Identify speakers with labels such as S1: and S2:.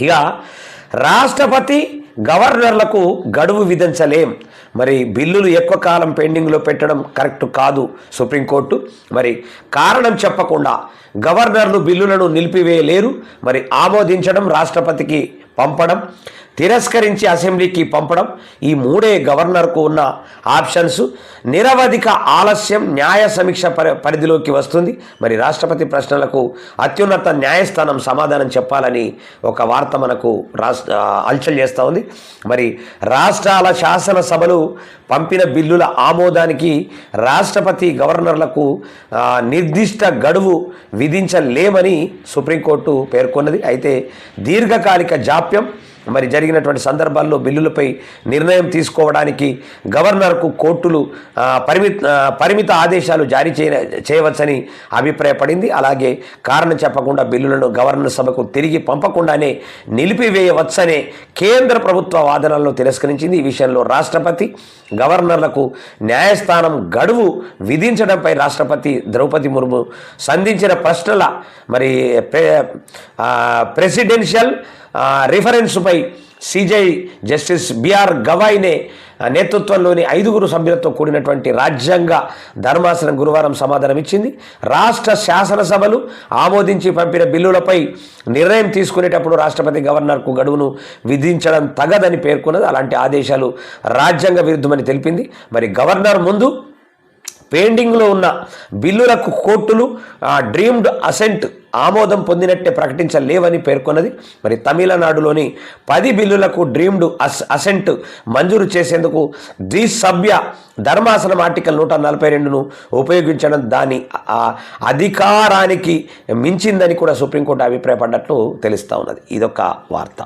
S1: ఇక రాష్ట్రపతి గవర్నర్లకు గడువు విధించలేం. మరి బిల్లులు ఎక్కువ కాలం పెండింగ్లో పెట్టడం కరెక్ట్ కాదు సుప్రీంకోర్టు. మరి కారణం చెప్పకుండా గవర్నర్లు బిల్లులను నిలిపివేయలేరు. మరి ఆమోదించడం రాష్ట్రపతికి పంపడం. తిరస్కరించి అసెంబ్లీకి పంపడం ఈ మూడే గవర్నర్కు ఉన్న ఆప్షన్స్. నిరవధిక ఆలస్యం న్యాయ సమీక్ష పరి పరిధిలోకి వస్తుంది. మరి రాష్ట్రపతి ప్రశ్నలకు అత్యున్నత న్యాయస్థానం సమాధానం చెప్పాలని ఒక వార్త మనకు రాష్ట్ర అల్చల్ చేస్తూ ఉంది. మరి రాష్ట్రాల శాసనసభలు పంపిన బిల్లుల ఆమోదానికి రాష్ట్రపతి గవర్నర్లకు నిర్దిష్ట గడువు విధించలేమని సుప్రీంకోర్టు పేర్కొన్నది. అయితే దీర్ఘకాలిక జాప్యం మరి జరిగినటువంటి సందర్భాల్లో బిల్లులపై నిర్ణయం తీసుకోవడానికి గవర్నర్కు కోర్టులు పరిమిత పరిమిత ఆదేశాలు జారీ చేయ చేయవచ్చని అభిప్రాయపడింది. అలాగే కారణం చెప్పకుండా బిల్లులను గవర్నర్ సభకు తిరిగి పంపకుండానే నిలిపివేయవచ్చనే కేంద్ర ప్రభుత్వ వాదనలను తిరస్కరించింది. ఈ విషయంలో రాష్ట్రపతి గవర్నర్లకు న్యాయస్థానం గడువు విధించడంపై రాష్ట్రపతి ద్రౌపది ముర్ము సంధించిన ప్రశ్నల మరి ప్రెసిడెన్షియల్ రిఫరెన్స్పై సిజై జస్టిస్ బిఆర్ గవాయినే నేతృత్వంలోని ఐదుగురు సభ్యులతో కూడినటువంటి రాజ్యాంగ ధర్మాసనం గురువారం సమాధానం ఇచ్చింది. రాష్ట్ర శాసనసభలు ఆమోదించి పంపిన బిల్లులపై నిర్ణయం తీసుకునేటప్పుడు రాష్ట్రపతి గవర్నర్కు గడువును విధించడం తగదని పేర్కొన్నది. అలాంటి ఆదేశాలు రాజ్యాంగ విరుద్ధమని తెలిపింది. మరి గవర్నర్ ముందు పెండింగ్లో ఉన్న బిల్లులకు కోర్టులు డ్రీమ్డ్ అసెంట్ ఆమోదం పొందినట్టే ప్రకటించలేవని పేర్కొన్నది. మరి తమిళనాడులోని పది బిల్లులకు డ్రీమ్డ్ అస్ అసెంట్ మంజూరు చేసేందుకు ద్విసభ్య ధర్మాసనం ఆర్టికల్ నూట నలభై రెండును ఉపయోగించడం దాని అధికారానికి మించిందని కూడా సుప్రీంకోర్టు అభిప్రాయపడ్డట్లు తెలుస్తూ ఉన్నది. ఇదొక వార్త.